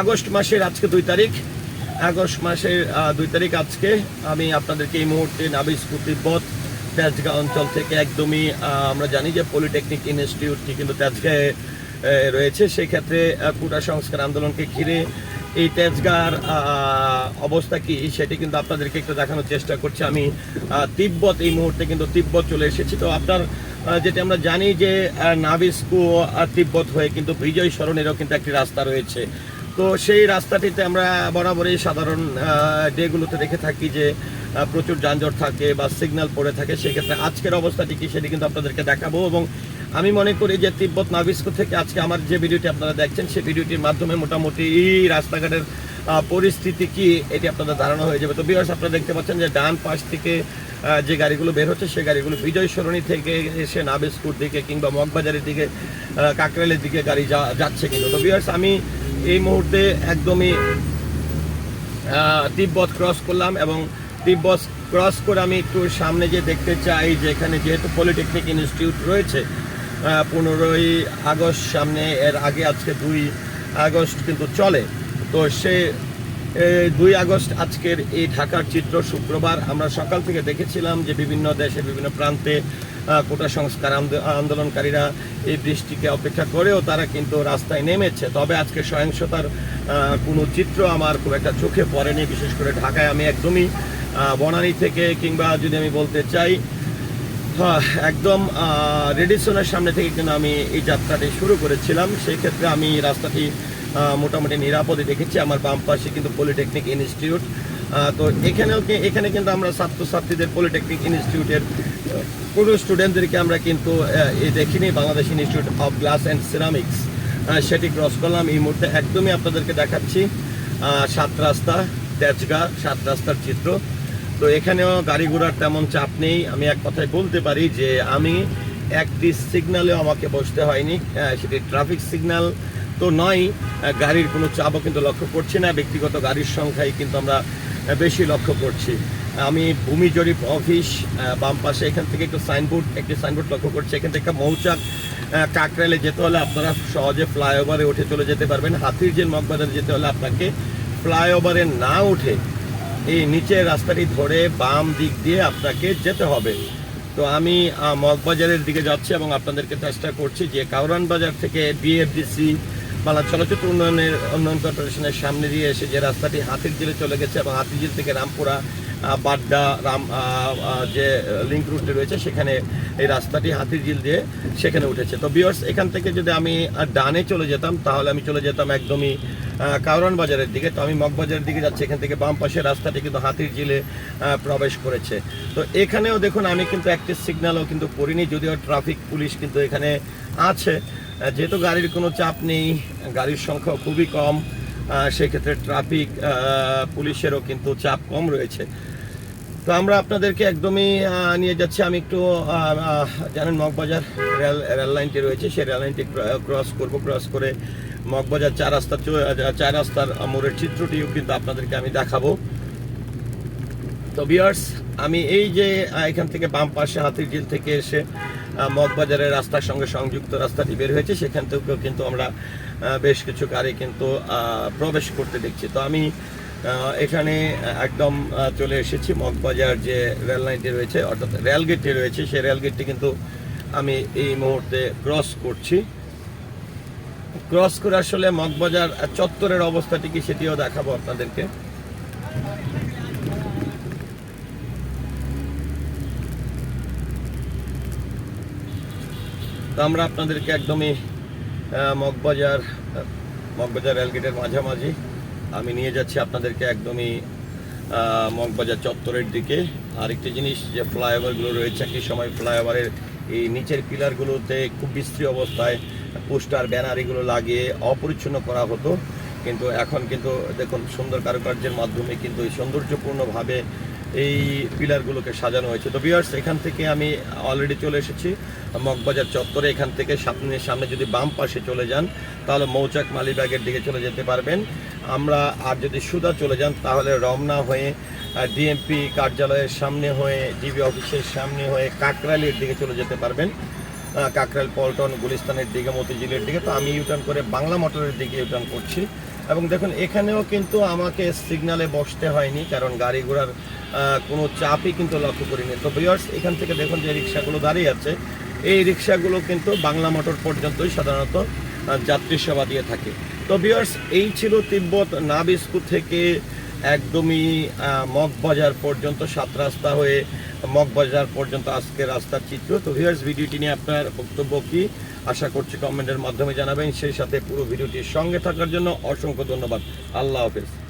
August মাসের আজকে দুই তারিখ। আগস্ট মাসের দুই তারিখ আজকে আমি আপনাদেরকে এই মুহূর্তে নাবিস্কু পথ তেজগাঁ অঞ্চল থেকে একদমই আমরা জানি যে পলিটেকনিক ইনস্টিটিউটটি কিন্তু তেজগাঁয়ে রয়েছে। সেক্ষেত্রে কোটা সংস্কার আন্দোলনকে ঘিরে এই তেজগার অবস্থা কি সেটি কিন্তু আপনাদেরকে একটু দেখানোর চেষ্টা করছি। আমি তিব্বত এই মুহূর্তে কিন্তু তিব্বত চলে এসেছি। তো আপনার যেটা আমরা জানি যে আর তিব্বত হয়ে কিন্তু বিজয় স্মরণেরও কিন্তু একটি রাস্তা রয়েছে। তো সেই রাস্তাটিতে আমরা বরাবরই সাধারণ ডেগুলোতে দেখে থাকি যে প্রচুর যানজট থাকে বা সিগন্যাল পড়ে থাকে। সেক্ষেত্রে আজকের অবস্থাটি কি সেটি কিন্তু আপনাদেরকে দেখাবো এবং আমি মনে করি যে তিব্বত নাবিস্কো থেকে আজকে আমার যে ভিডিওটি আপনারা দেখছেন সেই ভিডিওটির মাধ্যমে মোটামুটি রাস্তাঘাটের পরিস্থিতি কি এটি আপনাদের ধারণা হয়ে যাবে। তো বিয়ার্স আপনারা দেখতে পাচ্ছেন যে ডান পাশ থেকে যে গাড়িগুলো বের হচ্ছে সেই গাড়িগুলো বিজয় সরণি থেকে এসে নাবিস্কুর দিকে কিংবা মগবাজারের দিকে আহ, কাকরাইলের দিকে গাড়ি যাচ্ছে কিন্তু। তো বিয়ার্স আমি এই মুহূর্তে একদমই তিব্বত ক্রস করলাম এবং তিব্বত ক্রস করে আমি একটু সামনে যে দেখতে চাই যে এখানে যেহেতু পলিটেকনিক ইনস্টিটিউট রয়েছে পনেরোই আগস্ট সামনে, এর আগে আজকে দুই আগস্ট কিন্তু চলে। তো সে দুই আগস্ট আজকের এই ঢাকার চিত্র শুক্রবার। আমরা সকাল থেকে দেখেছিলাম যে বিভিন্ন দেশে, বিভিন্ন প্রান্তে কোটা সংস্কার আন্দো- আন্দোলনকারীরা এই বৃষ্টিকে অপেক্ষা করেও তারা কিন্তু রাস্তায় নেমেছে। তবে আজকে সহিংসতার কোনো চিত্র আমার খুব একটা চোখে পড়েনি। বিশেষ করে ঢাকায় আমি একদমই বনানী থেকে কিংবা যদি আমি বলতে চাই একদম রেডিসনের সামনে থেকে কিন্তু আমি এই যাত্রাটি শুরু করেছিলাম। সেই ক্ষেত্রে আমি রাস্তাটি মোটামুটি নিরাপদে দেখেছি। আমার বাম পাশে কিন্তু পলিটেকনিক ইনস্টিটিউট তো এখানেও এখানে কিন্তু আমরা ছাত্রছাত্রীদের পলিটেকনিক ইনস্টিটিউটের কোনো স্টুডেন্টদেরকে আমরা কিন্তু দেখিনি। Bangladesh institute of glass and ceramics সেটি ক্রস করলাম। এই মুহূর্তে একদমই আপনাদেরকে দেখাচ্ছি সাত রাস্তা, তেজগা, সাত রাস্তার চিত্র। তো এখানেও গাড়ি ঘোড়ার তেমন চাপ নেই। আমি এক কথায় বলতে পারি যে আমি একটি সিগনালেও আমাকে বসতে হয়নি। সেটি ট্রাফিক সিগন্যাল তো নয় গাড়ির কোনো চাপও কিন্তু লক্ষ্য করছি না, ব্যক্তিগত গাড়ির সংখ্যাই কিন্তু আমরা বেশি লক্ষ্য করছি। আমি ভূমি জরিপ অফিস বাম পাশে এখান থেকে একটু সাইনবোর্ড, একটি সাইনবোর্ড লক্ষ্য করছি। এখান থেকে একটা মৌচাক কাকরাইলে যেতে হলে আপনারা সহজে ফ্লাইওভারে উঠে চলে যেতে পারবেন। হাতির জেল মগবাজারে যেতে হলে আপনাকে ফ্লাইওভারে না উঠে এই নিচে রাস্তাটি ধরে বাম দিক দিয়ে আপনাকে যেতে হবে। তো আমি মগবাজারের দিকে যাচ্ছি এবং আপনাদেরকে চেষ্টা করছি যে কাউরান বাজার থেকে বিএফডিসি বাংলা চলচ্চিত্র উন্নয়নের উন্নয়ন কর্পোরেশনের সামনে দিয়ে এসে যে রাস্তাটি হাতির জেলে চলে গেছে এবং হাতির জেল থেকে রামপুরা বাড্ডা রাম যে লিঙ্ক রুটটি রয়েছে সেখানে এই রাস্তাটি হাতির ঝিল দিয়ে সেখানে উঠেছে। তো বিয়ার্স এখান থেকে যদি আমি ডানে চলে যেতাম তাহলে আমি চলে যেতাম একদমই কাউরান বাজারের দিকে। তো আমি মগবাজারের দিকে যাচ্ছি এখান থেকে বাম পাশের রাস্তাটি কিন্তু হাতির আহ, প্রবেশ করেছে। তো এখানেও দেখুন আমি কিন্তু একটি সিগন্যালও কিন্তু করিনি যদিও ট্রাফিক পুলিশ কিন্তু এখানে আছে। যেহেতু গাড়ির কোনো চাপ নেই, গাড়ির সংখ্যা খুবই কম সেক্ষেত্রে ট্রাফিক পুলিশেরও কিন্তু চাপ কম রয়েছে। তো আমরা আপনাদেরকে একদমই নিয়ে যাচ্ছি। আমি একটু জানেন মগবাজার রেল রেল লাইনটি রয়েছে। সেই রেল লাইনটি ক্রস করব। ক্রস করে মগবাজার চার রাস্তা চার রাস্তার মোড়ের চিত্রটিও কিন্তু আপনাদেরকে আমি দেখাবো। তো বিয়ার্স আমি এই যে এখান থেকে বাম পাশে হাতির ঝিল থেকে এসে মগবাজারের রাস্তার সঙ্গে সংযুক্ত রাস্তাটি বের হয়েছে। সেখান থেকেও কিন্তু আমরা বেশ কিছু গাড়ি কিন্তু প্রবেশ করতে দেখছি। তো আমি এখানে একদম চলে এসেছি। মগবাজার যে রেল লাইনটি রয়েছে, অর্থাৎ রেল গেটটি রয়েছে, সেই রেল গেটটি কিন্তু আমি এই মুহূর্তে ক্রস করছি। ক্রস করে আসলে মগবাজার চত্বরের অবস্থাটি কি সেটিও দেখাবো আপনাদেরকে। তো আমরা আপনাদেরকে একদমই মগবাজার মগবাজার রেলগেটের মাঝামাঝি। আমি নিয়ে যাচ্ছি আপনাদেরকে একদমই মগবাজার চত্বরের দিকে। আরেকটি জিনিস, যে ফ্লাইওভারগুলো রয়েছে একটি সময় ফ্লাইওভারের এই নিচের পিলারগুলোতে খুব বিস্তৃত অবস্থায় পোস্টার, ব্যানার এগুলো লাগিয়ে অপরিচ্ছন্ন করা হতো। কিন্তু এখন কিন্তু দেখুন, সুন্দর কারুকার্যের মাধ্যমে কিন্তু এই সৌন্দর্যপূর্ণভাবে এই পিলারগুলোকে সাজানো হয়েছে। তো বিয়ার্স এখান থেকে আমি অলরেডি চলে এসেছি মগবাজার চত্বরে। এখান থেকে সামনে সামনে যদি বাম পাশে চলে যান তাহলে মৌচাক মালিবাগের দিকে চলে যেতে পারবেন। আমরা আর যদি সুদা চলে যান তাহলে রমনা হয়ে ডিএমপি কার্যালয়ের সামনে হয়ে ডিবি অফিসের সামনে হয়ে কাকরাইলের দিকে চলে যেতে পারবেন। আহ, কাকরাইল পল্টন গুলিস্তানের দিকে মতিঝিলের দিকে। তো আমি ইউটার্ন করে বাংলা মোটরের দিকে ইউটার্ন করছি। এবং দেখুন, এখানেও কিন্তু আমাকে সিগনালে বসতে হয়নি, কারণ গাড়ি ঘোড়ার কোনো চাপই কিন্তু লক্ষ্য করিনি। তো বিয়ার্স এখান থেকে দেখুন যে রিক্সাগুলো দাঁড়িয়ে আছে। এই রিক্সাগুলো কিন্তু বাংলা মোটর পর্যন্তই সাধারণত যাত্রী সেবা দিয়ে থাকে। তো বিয়ার্স এই ছিল তিব্বত নাবিস্কু থেকে একদমই মগবাজার পর্যন্ত, সাত রাস্তা হয়ে মগবাজার পর্যন্ত আজকে রাস্তার চিত্র। তো ভিউয়ার্স ভিডিওটি নিয়ে আপনার বক্তব্য কী? আশা করছি কমেন্টের মাধ্যমে জানাবেন। সেই সাথে পুরো ভিডিওটির সঙ্গে থাকার জন্য অসংখ্য ধন্যবাদ। আল্লাহ হাফেজ।